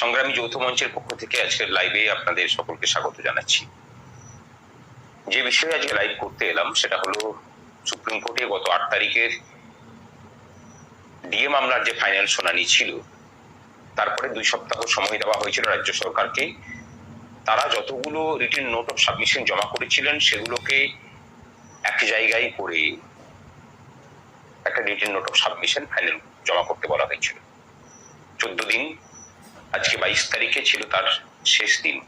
সংগ্রামী যৌথ মঞ্চের পক্ষ থেকে আজকের লাইভে আপনাদের সকলকে স্বাগত জানাচ্ছি। যে বিষয়ে আজকে লাইভ করতে এলাম সেটা হলো সুপ্রিম কোর্টে গত আট তারিখের ডিএ মামলার যে ফাইনাল শুনানি ছিল, তারপরে দুই সপ্তাহ সময় দেওয়া হয়েছিল রাজ্য সরকারকে। তারা যতগুলো রিটেন নোট অফ সাবমিশন জমা করেছিলেন, সেগুলোকে এক জায়গায় করে একটা written note of submission final জমা করতে বলা হয়েছিল। চোদ্দ দিন আজকে বাইশ তারিখে ছিল তার শেষ দিন।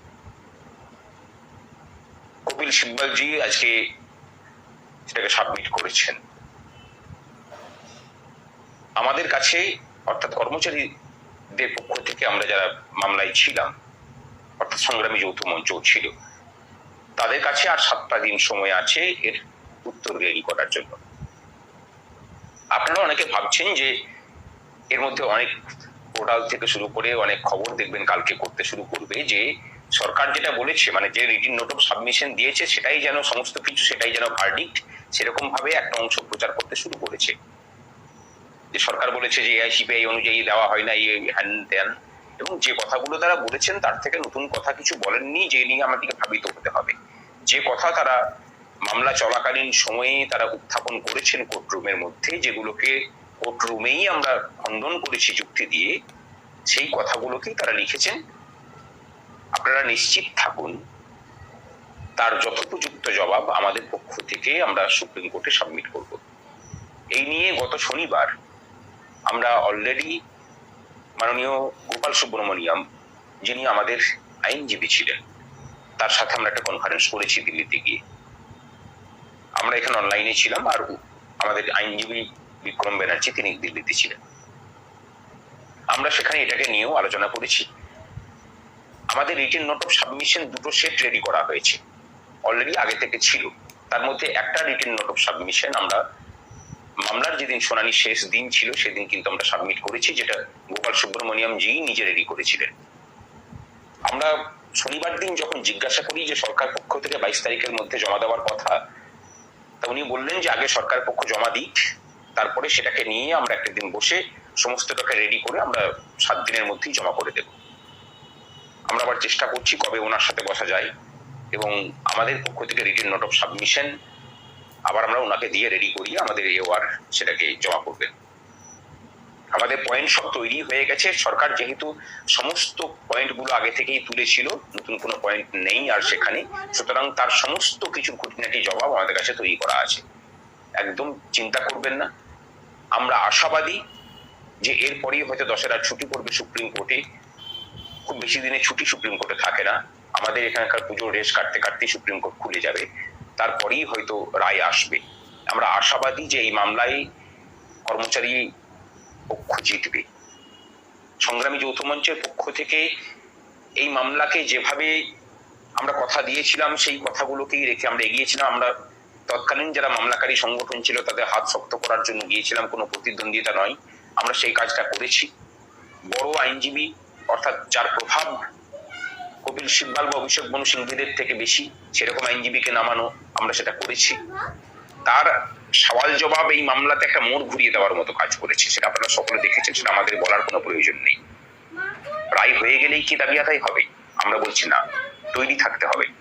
কপিল সিব্বালজি আজকে সেটাকে সাবমিট করেছেন। আমাদের কাছে, অর্থাৎ কর্মচারীদের পক্ষ থেকে আমরা যারা মামলায় ছিলাম, অর্থাৎ সংগ্রামী যৌথ মঞ্চ ছিল, তাদের কাছে আর সাতটা দিন সময় আছে এর উত্তর রেডি করার জন্য। আপনারা অনেকে ভাবছেন যে এর মধ্যে অনেক পোর্টাল থেকে শুরু করে অনেক খবর দেখবেন কালকে করতে শুরু করবে যে সরকার যেটা বলেছে মানে যে রিটিন নোট অফ সাবমিশন দিয়েছে, সেটাই যেন সমস্ত কিছু, সেটাই যেন ভার্ডিক্ট সেরকম ভাবে একটা অংশ প্রচার করতে শুরু করেছে। যে সরকার বলেছে যে এআইসিপিআই অনুযায়ী দেওয়া হয় না, এই হ্যান ত্যান এবং যে কথাগুলো তারা বলেছেন, তার থেকে নতুন কথা কিছু বলেননি, যে নিয়ে আমাদেরকে ভাবিত হতে হবে। যে কথা তারা মামলা চলাকালীন সময়ে তারা উত্থাপন করেছেন কোর্টরুমের মধ্যে, যেগুলোকে কোর্টরুমেই আমরা খণ্ডন করেছি যুক্তি দিয়ে, সেই কথাগুলোকেই তারা লিখেছেন। আপনারা নিশ্চিত থাকুন, তার যথোপযুক্ত জবাব আমাদের পক্ষ থেকে আমরা সুপ্রিম কোর্টে সাবমিট করব। এই নিয়ে গত শনিবার আমরা অলরেডি মাননীয় গোপাল সুব্রমণিয়াম, যিনি আমাদের আইনজীবী ছিলেন, তার সাথে আমরা একটা কনফারেন্স করেছি দিল্লিতে গিয়ে। আমরা এখানে অনলাইনে ছিলাম আর আমাদের আইনজীবী বিক্রম ব্যানার্জি তিনি দিল্লিতে ছিলেন। আমরা সেখানে এটাকে নিয়েও আলোচনা করেছি। আমাদের রিটেন নোট অফ সাবমিশন দুটো সেট রেডি করা হয়েছে। অলরেডি আগে থেকে ছিল। তার মধ্যে একটা রিটেন নোট অফ সাবমিশন আমরা, মামলার যেদিন শুনানি শেষ দিন ছিল, সেদিন কিন্তু আমরা সাবমিট করেছি, যেটা গোপাল সুব্রমণিয়াম জি নিজে রেডি করেছিলেন। আমরা শনিবার দিন যখন জিজ্ঞাসা করি যে সরকার পক্ষ থেকে বাইশ তারিখের মধ্যে জমা দেওয়ার কথা, তা উনি বললেন যে আগে সরকার পক্ষ জমা দিক তারপরে সেটাকে নিয়ে আমরা একটা দিন বসে সমস্তটাকে রেডি করে আমরা সাত দিনের মধ্যেই জমা করে দেব। আমরা আবার চেষ্টা করছি কবে ওনার সাথে বসা যায় এবং আমাদের পক্ষ থেকে রিটেন নোট অফ সাবমিশন আবার আমরা ওনাকে দিয়ে রেডি করি আমাদের এওয়ার সেটাকে জমা করবেন আমাদের পয়েন্ট সব তৈরি হয়ে গেছে। সরকার যেহেতু সমস্ত পয়েন্টগুলো আগে থেকেই তুলেছিল, নতুন কোনো পয়েন্ট নেই আর সেখানে। সুতরাং তার সমস্ত কিছু খুঁটিনাটি জবাব আমাদের কাছে তৈরি করা আছে। একদম চিন্তা করবেন না। আমরা আশাবাদী যে এরপরেই হয়তো দশেরা ছুটি পড়বে সুপ্রিম কোর্টে। খুব বেশি দিনে ছুটি সুপ্রিম কোর্টে থাকে না। আমাদের এখানকার পুজোর রেশ কাটতে কাটতেই সুপ্রিম কোর্ট খুলে যাবে। তারপরেই হয়তো রায় আসবে। আমরা আশাবাদী যে এই মামলায় কর্মচারী পক্ষ জিতবে। সংগ্রামী যৌথ মঞ্চের পক্ষ থেকে এই মামলাকে যেভাবে আমরা কথা দিয়েছিলাম, সেই কথাগুলোকেই রেখে আমরা এগিয়েছিলাম। আমরা তৎকালীন যারা মামলাকারী সংগঠন ছিল, তাদের হাত শক্ত করার জন্য গিয়েছিলাম। কোনো প্রতিদ্বন্দ্বিতা নয়। আমরা সেই কাজটা করেছি। বড় আইনজীবী, অর্থাৎ যার প্রভাব কপিল সিব্বাল বা অভিষেক বনু সিংহীদের থেকে বেশি, সেরকম আইনজীবীকে নামানো আমরা সেটা করেছি। তার সওয়াল জবাব এই মামলাতে একটা মোড় ঘুরিয়ে দেওয়ার মতো কাজ করেছে। সেটা আপনারা সকলে দেখেছেন, সেটা আমাদের বলার কোনো প্রয়োজন নেই। প্রায় হয়ে গেলেই কি দাবি আদায় হবে? আমরা বলছি না। তৈরি থাকতে হবে।